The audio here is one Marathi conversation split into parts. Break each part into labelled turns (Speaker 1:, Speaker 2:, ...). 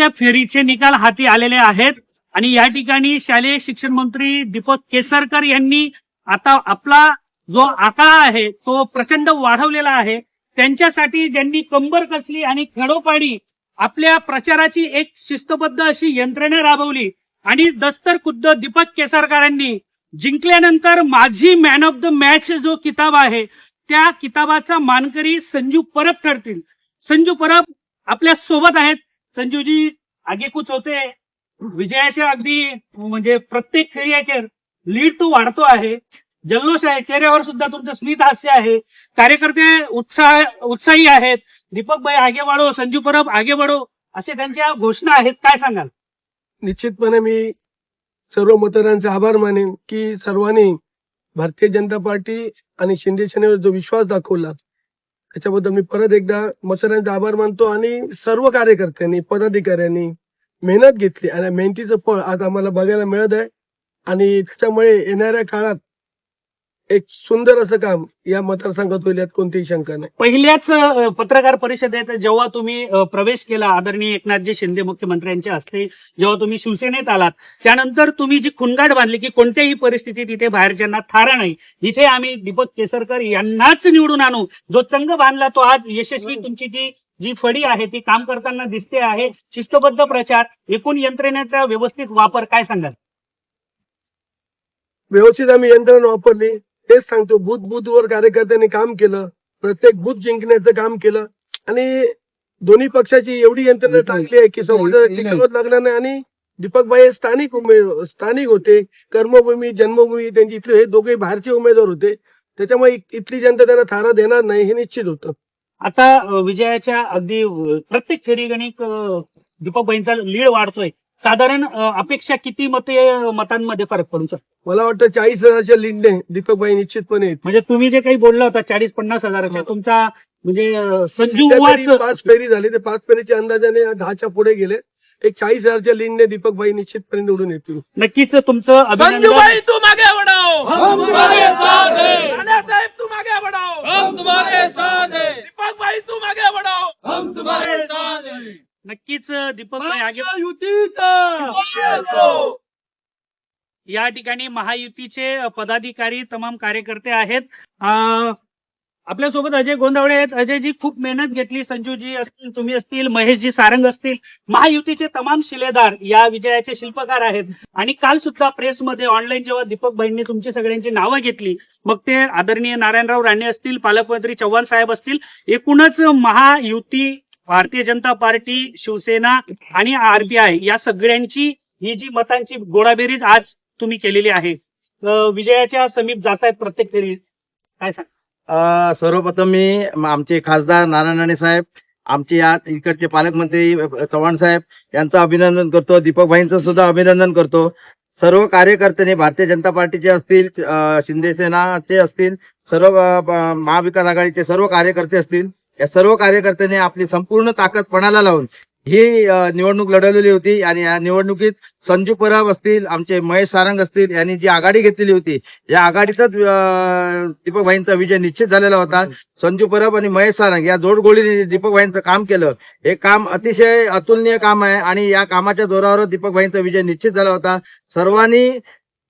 Speaker 1: सातव्या फेरीचे निकाल हाती आलेले आहेत. आणि या ठिकाणी शालेय शिक्षण मंत्री दीपक केसरकर यांनी आता आपला जो आकडा आहे तो प्रचंड वाढवलेला आहे. त्यांच्यासाठी ज्यांनी कंबर कसली आणि खेडोपाडी आपल्या प्रचाराची एक शिस्तबद्ध अशी यंत्रणा राबवली आणि दस्तर खुद्द दीपक केसरकरांनी जिंकल्यानंतर माझी मॅन ऑफ द मॅच जो किताब आहे त्या किताबाचा मानकरी संजू परब ठरतील. संजू परब आपल्यासोबत आहेत. संजूजी आगेकूच होते विजयाच्या अगदी म्हणजे प्रत्येक फेरी लीड तो वाढतो आहे. जल्लोष आहे. चेहऱ्यावर सुद्धा तुमचं स्मित हास्य आहे. कार्यकर्ते उत्साह उत्साही आहेत. दीपक भाई आगे वाढो. संजू परब आगे वाढो. असे त्यांच्या घोषणा आहेत. काय सांगाल?
Speaker 2: निश्चितपणे मी सर्व मतदारांचे आभार मानेन की सर्वांनी भारतीय जनता पार्टी आणि शिंदे सेनेवर जो विश्वास दाखवला त्याच्याबद्दल मी परत एकदा मतदारांचे आभार मानतो आणि सर्व कार्यकर्त्यांनी पदाधिकाऱ्यांनी मेहनत घेतली आणि मेहनतीचं फळ आज आम्हाला बघायला मिळत आहे. आणि त्याच्यामुळे येणाऱ्या काळात एक सुंदर असं काम या मतदारसंघात होईल यात कोणतीही शंका नाही
Speaker 1: पहिल्याच पत्रकार परिषदेत जेव्हा तुम्ही प्रवेश केला आदरणीय एकनाथजी शिंदे मुख्यमंत्र्यांच्या हस्ते जेव्हा तुम्ही शिवसेनेत आलात त्यानंतर तुम्ही जी खुणगाट बांधली की कोणत्याही परिस्थितीत इथे बाहेरच्यांना थारा नाही. इथे आम्ही दीपक केसरकर यांनाच निवडून आणू. जो चंग बांधला तो आज यशस्वी तुमची ती जी फडी आहे ती काम करताना दिसते आहे. शिस्तबद्ध प्रचार एकूण यंत्रणेचा व्यवस्थित वापर काय सांगाल?
Speaker 2: व्यवस्थित आम्ही यंत्रणा वापरली. तेच सांगतो बुथ बुथवर कार्यकर्त्यांनी काम केलं प्रत्येक बुथ जिंकण्याचं काम केलं आणि दोन्ही पक्षाची एवढी यंत्रणा चांगली आहे की समोर टिकवत लागणार नाही आणि दीपक भाई हे स्थानिक उमे स्थानिक होते कर्मभूमी जन्मभूमी त्यांची इथले हे दोघे बाहेरचे उमेदवार होते. त्याच्यामुळे इथली जनता त्यांना थारा देणार नाही हे निश्चित होतं.
Speaker 1: आता विजयाच्या अगदी प्रत्येक फेरी गणिक दीपक भाईंचा लीड वाढतोय. साधारण अपेक्षा किती मते मतांमध्ये फरक पडू शकतो
Speaker 2: मला वाटतं चाळीस हजारच्या लीडने दीपक भाई निश्चितपणे येतील.
Speaker 1: म्हणजे तुम्ही जे काही बोलला होता चाळीस पन्नास हजाराच्या
Speaker 2: हो.
Speaker 1: तुमचा म्हणजे अ, संजू
Speaker 2: सध्या पाच फेरी झाली. ते पाच फेरीच्या अंदाजाने दहाच्या पुढे गेले. एक चाळीस हजारच्या लीडने दीपक भाई निश्चितपणे निवडून येतील.
Speaker 1: नक्कीच तुमचं अभिनंदन.
Speaker 3: हम तुम्हारे साथ हैं.
Speaker 4: साहेब
Speaker 3: हम तुम्हारे साथ हैं.
Speaker 4: दीपक भाई तुम आगे बढ़ो
Speaker 3: हम तुम्हारे साथ हैं.
Speaker 1: नक्कीच दीपक भाई आगे
Speaker 4: महायुतीचा!
Speaker 1: या ठिकाणी महायुतीचे पदाधिकारी तमाम कार्यकर्ते आहेत. आपल्यासोबत अजय गोंधवडे आहेत. अजयजी खूप मेहनत घेतली. संजूजी असतील तुम्ही असतील महेशजी सारंग असतील. महायुतीचे तमाम शिलेदार या विजयाचे शिल्पकार आहेत. आणि काल सुद्धा प्रेसमध्ये ऑनलाईन जेव्हा दीपक भाईंनी तुमची सगळ्यांची नावं घेतली मग ते आदरणीय नारायणराव राणे असतील पालकमंत्री चव्हाण साहेब असतील एकूणच महायुती भारतीय जनता पार्टी शिवसेना आणि आरपीआय या सगळ्यांची ही जी मतांची गोळाबेरीज आज तुम्ही केलेली आहे विजयाच्या समीप जात आहेत प्रत्येक फेरी काय सांग?
Speaker 5: सर्वप्रथम मी आमचे खासदार नारायण राणे साहेब आमचे या इकडचे पालकमंत्री चव्हाण साहेब यांचं अभिनंदन करतो दीपक भाईंचं सुद्धा अभिनंदन करतो. सर्व कार्यकर्त्यांनी भारतीय जनता पार्टीचे असतील शिंदे सेनाचे असतील सर्व महाविकास आघाडीचे सर्व कार्यकर्ते असतील या सर्व कार्यकर्त्यांनी आपली संपूर्ण ताकद पणाला लावून ही निवडणूक लढवलेली होती आणि या निवडणुकीत संजू परब असतील आमचे महेश सारंग असतील यांनी जी आघाडी घेतलेली होती या आघाडीतच दीपक भाईंचा विजय निश्चित झालेला होता. संजू परब आणि महेश सारंग या जोडगोळीने दीपक भाईंचं काम केलं. हे काम अतिशय अतुलनीय काम आहे आणि या कामाच्या जोरावर दीपक भाईंचा विजय निश्चित झाला होता. सर्वांनी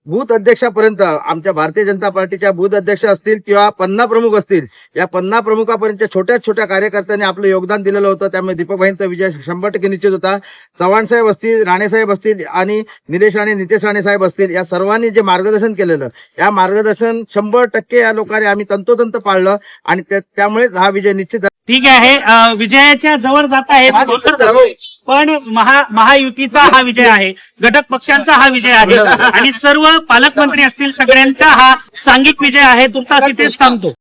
Speaker 5: बूथ अध्यक्षापर्यंत आमच्या भारतीय जनता पार्टीच्या बूथ अध्यक्ष असतील किंवा पन्ना प्रमुख असतील या पन्ना प्रमुखापर्यंत छोट्या छोट्या कार्यकर्त्यांनी आपलं योगदान दिलेलं होतं त्यामुळे दीपकभाईंचा विजय शंभर टक्के निश्चित होता चव्हाण साहेब असतील राणे साहेब असतील आणि निलेश राणे नितेश राणे साहेब असतील या सर्वांनी जे मार्गदर्शन केलेलं या मार्गदर्शन शंभर टक्के या लोकांनी आम्ही तंतोतंत पाळलं आणि त्यामुळेच हा विजय निश्चित झाला.
Speaker 1: ठीक आहे. अं, विजयाच्या जवळ जात आहेत पण महा महायुतीचा हा विजय आहे. घटक पक्षांचा हा विजय आहे. आणि सर्व पालकमंत्री असतील सगळ्यांचा हा सांघिक विजय आहे. तुमचा तिथेच थांबतो.